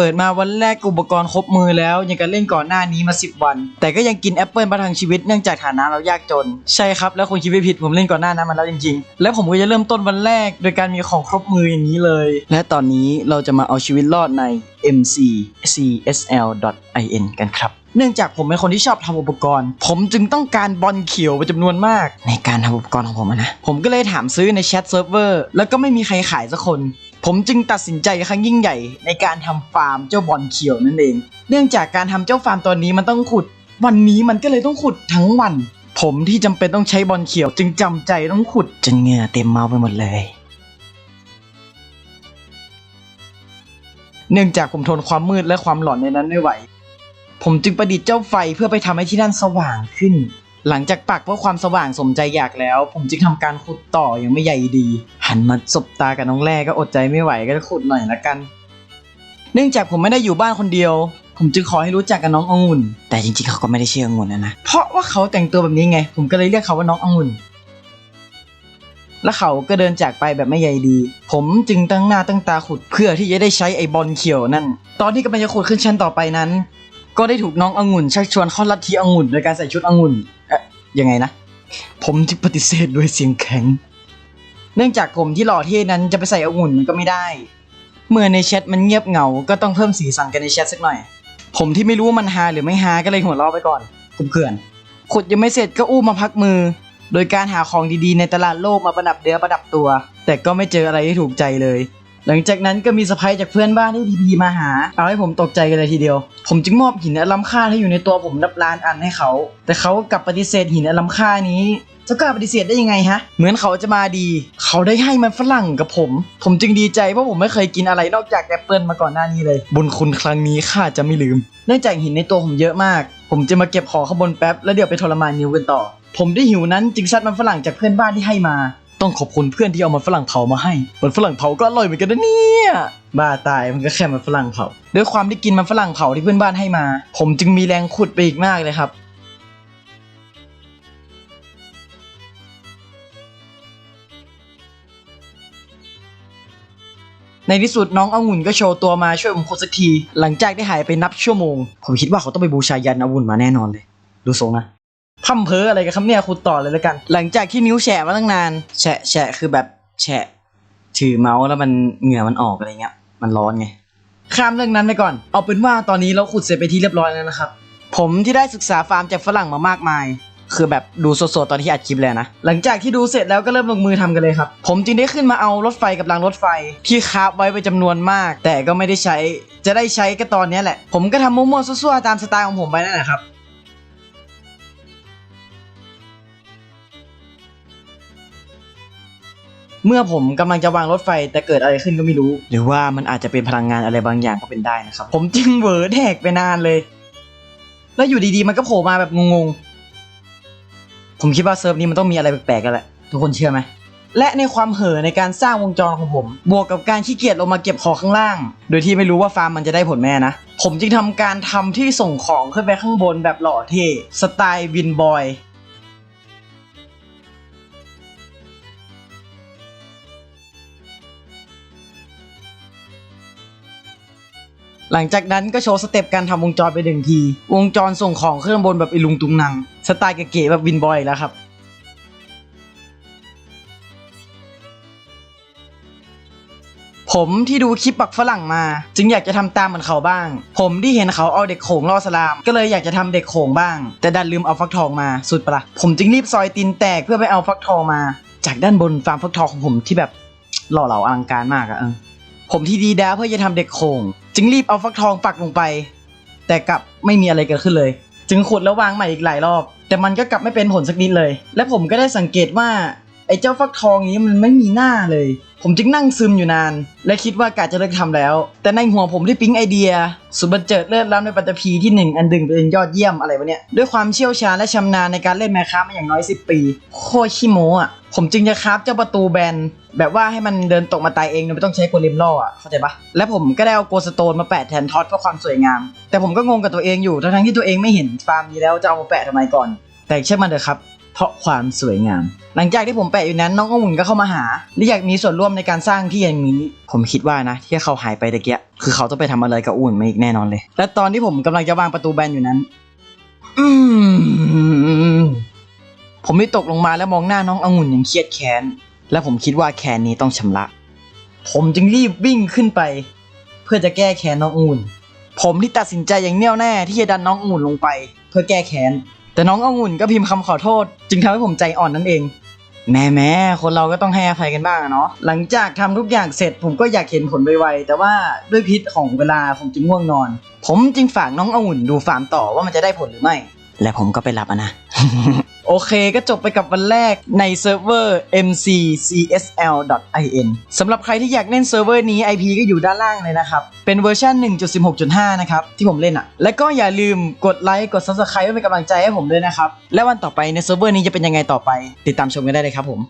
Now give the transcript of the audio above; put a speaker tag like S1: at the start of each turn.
S1: เปิดมาวันแรกอุปกรณ์ครบมือแล้ว ยังกันเล่นก่อนหน้านี้มา 10 วัน แต่ก็ยังกินแอปเปิลประทังชีวิตเนื่องจากฐานะเรายากจน ใช่ครับ แล้วคุณคิดไม่ผิดผมเล่นก่อนหน้านั้นมาแล้วจริงๆ และผมก็จะเริ่มต้นวันแรก โดยการมีของครบมืออย่างนี้เลย และตอนนี้เราจะมาเอาชีวิตรอดใน mccsl.in กันครับเนื่องจากผมเป็นคนที่ชอบทำอุปกรณ์ ผมจึงต้องการบอลเขียวเป็นจำนวนมาก ในการทำอุปกรณ์ของผมอะนะ ผมก็เลยถามซื้อในแชทเซิร์ฟเวอร์แล้วก็ไม่มีใครขายสักคน ผมจึงตัดสินใจครั้งยิ่งใหญ่ในการทำฟาร์มเจ้าบอลเขียวนั่นเอง เนื่องจากการทำเจ้าฟาร์มตัวนี้มันต้องขุด วันนี้มันก็เลยต้องขุดทั้งวัน ผมที่จำเป็นต้องใช้บอลเขียว จึงจำใจต้องขุดจนเหงื่อเต็มเมาไปหมดเลย เนื่องจากผมทนความมืดและความหลอนในนั้นไม่ไหว ผมจึงประดิษฐ์เจ้าไฟเพื่อไปทำให้ที่นั่นสว่างขึ้น หลังจากปักเพื่อความสว่างสมใจอยากแล้ว ผมจึงทำการขุดต่ออย่างไม่ใหญ่ดี หันมาสบตากับน้องแร่ก็อดใจไม่ไหวก็ขุดหน่อยละกัน เนื่องจากผมไม่ได้อยู่บ้านคนเดียว ผมจึงขอให้รู้จักกับน้ององุ่น แต่จริงๆเขาก็ไม่ได้ชื่อองุ่นนะนะเพราะว่าเขาแต่งตัวแบบนี้ไง ผมก็เลยเรียกเขาว่าน้ององุ่นและเขาก็เดินจากไปแบบไม่ใยดี ผมจึงตั้งหน้าตั้งตาขุดเพื่อที่จะได้ใช้ไอ้บอลเขียวนั่น ตอนที่กำลังจะขุดขึ้นชั้นต่อไปนั้น ก็ได้ถูกน้ององุ่นชักชวนเข้าลัทธิองุ่นโดยการใส่ชุดองุ่น ยังไงนะ ผมที่ปฏิเสธด้วยเสียงแข็ง เนื่องจากผมที่หล่อเท่นั้นจะไปใส่องุ่นมันก็ไม่ได้ เมื่อในแชทมันเงียบเหงา ก็ต้องเพิ่มสีสันกันในแชทสักหน่อย ผมที่ไม่รู้ว่ามันฮาหรือไม่ฮาก็เลยหัวเราะไปก่อนเพื่อน ขุดยังไม่เสร็จก็อู้มาพักมือ โดยการหาของดีๆ ในตลาดโลกมาประดับเดือประดับตัว แต่ก็ไม่เจออะไรที่ถูกใจเลย หลังจากนั้นก็มีสะพ้ายจากเพื่อนบ้านที่ทีพีมาหา เอาให้ผมตกใจกันเลยทีเดียว ผมจึงมอบหินอันล้ำค่าที่อยู่ในตัวผมนับล้านอันให้เขา แต่เขากลับปฏิเสธหินอันล้ำค่านี้จะกล้าปฏิเสธได้ยังไงฮะ เหมือนเขาจะมาดี เขาได้ให้มันฝรั่งกับผม ผมจึงดีใจเพราะผมไม่เคยกินอะไรนอกจากแอปเปิลมาก่อนหน้านี้เลย บุญคุณครั้งนี้ข้าจะไม่ลืม เนื่องจากหินในตัวผมเยอะมาก ผมจะมาเก็บของข้างบนแป๊บแล้วเดี๋ยวไปทรมานนิ้วกันต่อ ผมได้หิวนั้นจึงซัดมันฝรั่งจากเพื่อนบ้านที่ให้มา ต้องขอบคุณเพื่อนที่เอามันฝรั่งเผามาให้ มันฝรั่งเผาก็อร่อยเหมือนกันนะเนี่ย บ้าตายมันก็แค่มันฝรั่งเผา ด้วยความที่กินมันฝรั่งเผาที่เพื่อนบ้านให้มา ผมจึงมีแรงขุดไปอีกมากเลยครับ ในที่สุดน้ององุ่นก็โชว์ตัวมาช่วยผมขุดสักที หลังจากได้หายไปนับชั่วโมง ผมคิดว่าเขาต้องไปบูชายันองุ่นมาแน่นอนเลย ดูทรงนะ พัมเพออะไรกันครับเนี่ยขุดต่อเลยแล้วกัน หลังจากที่นิ้วแฉะมาตั้งนาน แฉะแฉะคือแบบแฉะถือเมาส์แล้วมันเหงื่อมันออกอะไรเงี้ย มันร้อนไง ข้ามเรื่องนั้นไปก่อน เอาเป็นว่าตอนนี้เราขุดเสร็จไปที่เรียบร้อยแล้วนะครับ ผมที่ได้ศึกษาฟาร์มจากฝรั่งมามากมาย คือแบบดูสดๆตอนที่อัดคลิปเลยนะ หลังจากที่ดูเสร็จแล้วก็เริ่มลงมือทำกันเลยครับ ผมจึงได้ขึ้นมาเอารถไฟกับรางรถไฟ ที่คาบไว้เป็นจำนวนมาก แต่ก็ไม่ได้ใช้ จะได้ใช้ก็ตอนเนี้ยแหละ ผมก็ทำมั่วๆซั่วๆตามสไตล์ของผมไปนั่นแหละครับ เมื่อผมกำลังจะวางรถไฟแต่เกิดอะไรขึ้นก็ไม่รู้ หรือว่ามันอาจจะเป็นพลังงานอะไรบางอย่างก็เป็นได้นะครับ ผมจึงเหวอแดกไปนานเลย แล้วอยู่ดีๆมันก็โผล่มาแบบงงๆ ผมคิดว่าเซิร์ฟนี้มันต้องมีอะไรแปลกๆกันแหละ ทุกคนเชื่อไหมและในความเห่อในการสร้างวงจรของผม บวกกับการขี้เกียจลงมาเก็บของข้างล่าง โดยที่ไม่รู้ว่าฟาร์มมันจะได้ผลแม่นะ ผมจึงทำการทำที่ส่งของขึ้นไปข้างบนแบบหล่อเท่สไตล์วินบอย หลังจากนั้นก็โชว์สเต็ปการทำวงจรไปหนึ่งที วงจรส่งของขึ้นข้างบนแบบอิลุงตุงนัง สไตล์เก๋ๆแบบวินบอยแล้วครับ ผมที่ดูคลิปปักฝรั่งมา จึงอยากจะทำตามเหมือนเขาบ้าง ผมที่เห็นเขาเอาเด็กโขงล่อสลาม ก็เลยอยากจะทำเด็กโขงบ้าง แต่ดันลืมเอาฟักทองมาสุดปะละผมจึงรีบซอยตีนแตกเพื่อไปเอาฟักทองมา จากด้านบนฟาร์มฟักทองของผมที่แบบหล่อเหลาอลังการมากอะเออผมที่ดีด้าเพื่อจะทำเด็กโขง จึงรีบเอาฟักทองปักลงไป แต่กลับไม่มีอะไรเกิดขึ้นเลย จึงขุดแล้ววางใหม่อีกหลายรอบ แต่มันก็กลับไม่เป็นผลสักนิดเลย และผมก็ได้สังเกตว่าไอ้เจ้าฟักทองนี้มันไม่มีหน้าเลย ผมจึงนั่งซึมอยู่นาน และคิดว่ากะจะเลิกทำแล้ว แต่ในหัวผมได้ปิ๊งไอเดีย สุบันเจิดเลิศล้ำในปัตตภีที่หนึ่งอันดึงเป็นยอดเยี่ยมอะไรวะเนี่ย ด้วยความเชี่ยวชาญและชำนาญในการเล่นแมคครามาอย่างน้อย 10 ปี โคตรขี้โมะ ผมจึงจะคราฟเจ้าประตูแบนแบบว่าให้มันเดินตกมาตายเองโดยไม่ต้องใช้โกเลมล่ออะเข้าใจปะและผมก็ได้เอาโกสโตนมาแปะแทนท็อตเพื่อความสวยงาม แต่ผมก็งงกับตัวเองอยู่ทั้งที่ตัวเองไม่เห็นฟาร์มนี้แล้วจะเอามาแปะทำไมก่อน แต่เชื่อมันเถอะครับเพราะความสวยงาม หลังจากที่ผมแปะอยู่นั้นน้ององุ่นก็เข้ามาหาและอยากมีส่วนร่วมในการสร้างที่อย่างนี้ ผมคิดว่านะที่เขาหายไปตะเกียคือเขาต้องไปทำอะไรกับอุ่นมาอีกแน่นอนเลย และตอนที่ผมกำลังจะวางประตูแบนอยู่นั้น อืม ผมได้ตกลงมาแล้วมองหน้าน้ององุ่นอย่างเครียดแค้น และผมคิดว่าแค้นนี้ต้องชำระ ผมจึงรีบวิ่งขึ้นไป เพื่อจะแก้แค้นน้ององุ่น ผมที่ตัดสินใจอย่างแน่วแน่ที่จะดันน้ององุ่นลงไป เพื่อแก้แค้น แต่น้ององุ่นก็พิมพ์คำขอโทษ จึงทำให้ผมใจอ่อนนั่นเอง แม่แม่คนเราก็ต้องให้อภัยกันบ้างอะเนาะ หลังจากทำทุกอย่างเสร็จผมก็อยากเห็นผลไวๆแต่ว่าด้วยพิษของเวลาผมจึงง่วงนอน ผมจึงฝากน้ององุ่นดูฟาร์มต่อว่ามันจะได้ผลหรือไม่ และผมก็ไปรับอะนะ โอเคก็จบไปกับวันแรกในเซิร์ฟเวอร์ mccsl.in สำหรับใครที่อยากเล่นเซิร์ฟเวอร์นี้ IP ก็อยู่ด้านล่างเลยนะครับ เป็นเวอร์ชัน1.16.5 นะครับ ที่ผมเล่นอะและก็อย่าลืมกดไลค์ กด Subscribe เพื่อเป็นกำลังใจให้ผมด้วยนะครับ และวันต่อไปในเซิร์ฟเวอร์นี้จะเป็นยังไงต่อไป ติดตามชมกันได้เลยครับผม